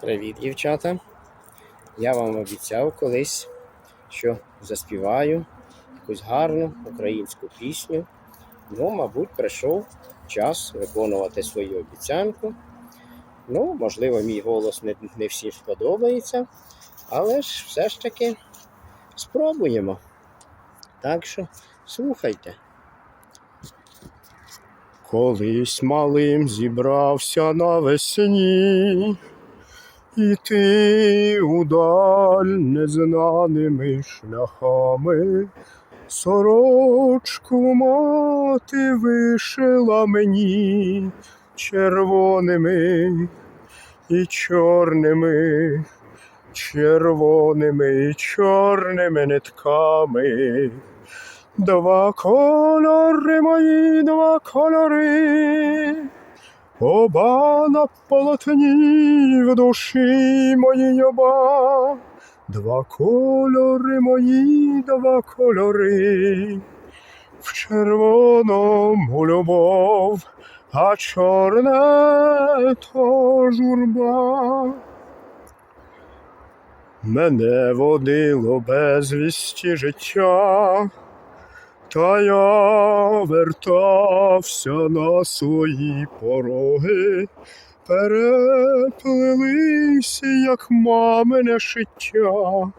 Привіт, дівчата. Я вам обіцяв колись, що заспіваю якусь гарну українську пісню. Ну, мабуть, прийшов час виконувати свою обіцянку. Ну, можливо, мій голос не, не всім сподобається, але ж все ж таки спробуємо. Так що слухайте. Колись малим зібрався навесні. Іти удаль незнаними шляхами, сорочку мати вишила мені червоними і чорними, червоними і чорними нитками. Два кольори мої, два кольори. Оба на полотні в душі моїй оба, два кольори мої, два кольори, в червоному любов, а чорне то журба. Мене водило безвісті життя, та я вертався на свої пороги, переплелися, як мамине шиття,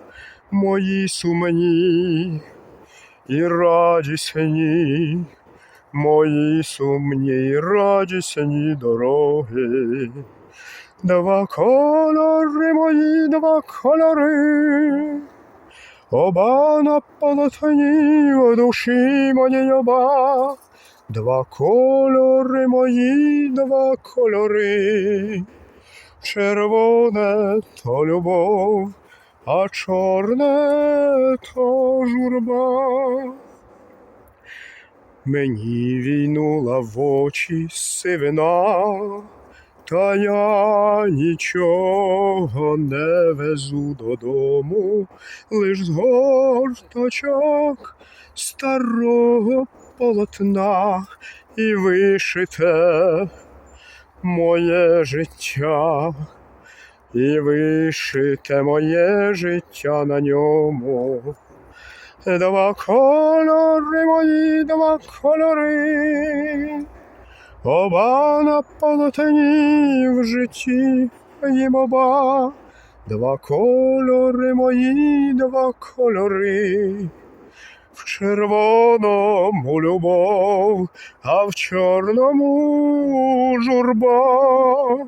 мої сумні і радісні, мої сумні і радісні дороги. Два кольори мої, два кольори. Оба на полотні душі моїй оба, два кольори мої, два кольори, червоне то любов, а чорне то журба. Мені війнула в очі сивина, та я нічого не везу додому, лиш згорточок старого полотна і вишите моє життя, і вишите моє життя на ньому. Два кольори мої, два кольори. Оба на полотні в житті їм оба, два кольори мої, два кольори, в червоному любов, а в чорному журба.